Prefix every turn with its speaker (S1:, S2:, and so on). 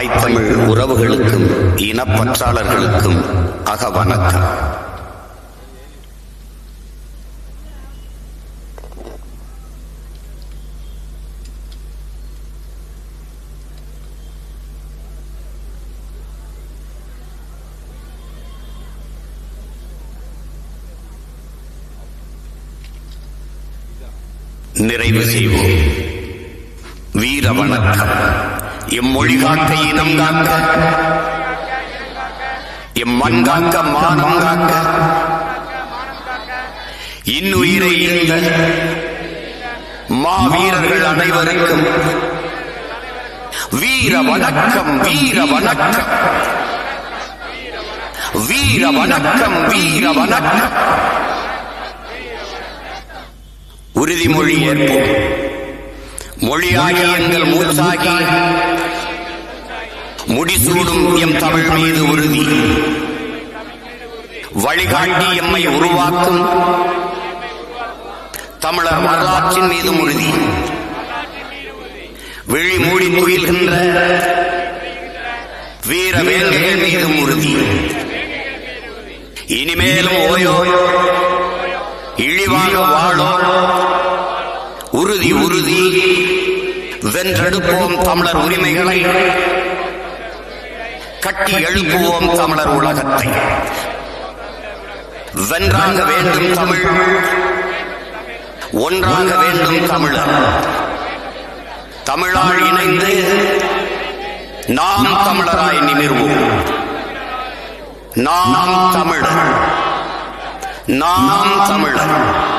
S1: தாய் தமிழ் உறவுகளுக்கும் இனப்பற்றாளர்களுக்கும் அகவணக்கம் நிறைவு செய்வோம். வீர வணக்கம். இம்மொழி காக்க இனம் காக்க இம்மண் காக்க மானம் காக்க இன்னுயிரை ஈந்த மாவீரர்கள் அனைவருக்கும் வீர வணக்கம் வீர வணக்கம். வீர வணக்கம் வீர வணக்கம். உறுதிமொழி ஏற்போம். மொழியாகி எங்கள் மூச்சாகி முடிசூடும் எம் தமிழ் மீது உறுதி வழிகாட்டி எம்மை உருவாக்கும் தமிழர் வரலாற்றின் மீதும் உறுதி விழி மூடி துயில்கின்ற வீர வேல்கள் மீதும் உறுதி இனிமேலும் ஓயோ இழிவாக வாழோ உறுதி உறுதி வென்றெடுப்போம் தமிழர் உரிமைகளை. கட்டி எழுப்புவோம் தமிழர் உலகத்தை. வென்றாக வேண்டும் தமிழ் ஒன்றாக வேண்டும் தமிழர். தமிழால் இணைந்து நாம் தமிழராய் நிமிர்வோம். நாம் தமிழர். நாம் தமிழர்.